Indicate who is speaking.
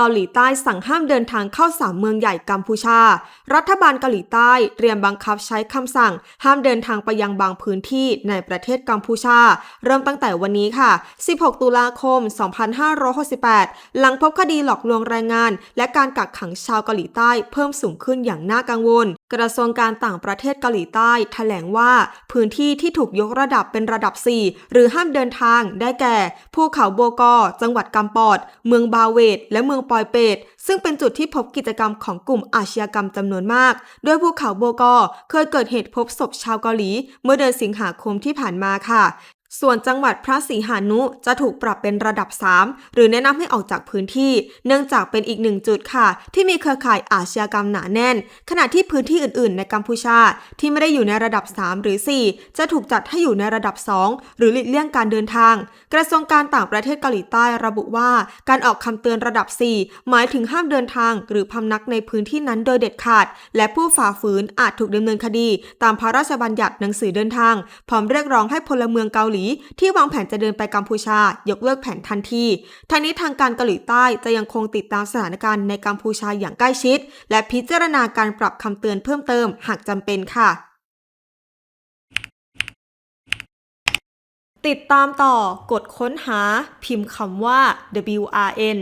Speaker 1: เกาหลีใต้สั่งห้ามเดินทางเข้าสามเมืองใหญ่กัมพูชา รัฐบาลเกาหลีใต้เตรียมบังคับใช้คำสั่ง ห้ามเดินทางไปยังบางพื้นที่ในประเทศกัมพูชา เริ่มตั้งแต่วันนี้ค่ะ 16 ตุลาคม 2568 หลังพบคดีหลอกลวงแรงงาน และการกักขังชาวเกาหลีใต้เพิ่มสูงขึ้นอย่างน่ากังวลกระทรวงการต่างประเทศเกาหลีใต้แถลงว่า พื้นที่ที่ถูกยกระดับเป็นระดับ 4 หรือห้ามเดินทางได้แก่ภูเขาโบกอ จังหวัดกัมปอด เมืองบาเวต และเมืองปอยเปต ซึ่งเป็นจุดที่พบกิจกรรมของกลุ่มอาชญากรรมจำนวนมาก โดยภูเขาโบกอ เคยเกิดเหตุพบศพชาวเกาหลี เมื่อเดือนสิงหาคมที่ผ่านมาค่ะ ส่วนจังหวัดพระศรีหานุจะถูกปรับเป็นระดับ 3 หรือแนะนำให้ออกจากพื้นที่ เนื่องจากเป็นอีกหนึ่งจุดค่ะ ที่มีเครือข่ายอาชญากรรมหนาแน่น ขณะที่พื้นที่อื่น ๆ ในกัมพูชา ที่ไม่ได้อยู่ในระดับ 3 หรือ 4 จะถูกจัดให้อยู่ในระดับ 2 หรือหลีกเลี่ยงการเดินทาง กระทรวงการต่างประเทศเกาหลีใต้ระบุว่า การออกคำเตือนระดับ 4 หมายถึงห้ามเดินทาง หรือพำนักในพื้นที่นั้นโดยเด็ดขาด และผู้ฝ่าฝืนอาจถูกดำเนินคดี ตามพระราชบัญญัติหนังสือเดินทาง พร้อมเรียกร้องให้พลเมืองเกาหลีที่วางแผนจะเดินไปกัมพูชา ยกเลิกแผนทันทีทางนี้ทางการเกาหลีใต้จะยังคงติดตามสถานการณ์ในกัมพูชาอย่างใกล้ชิด และพิจารณาการปรับคำเตือนเพิ่มเติมหากจำเป็นค่ะติดตามต่อกดค้นหาพิมพ์คำว่า WRN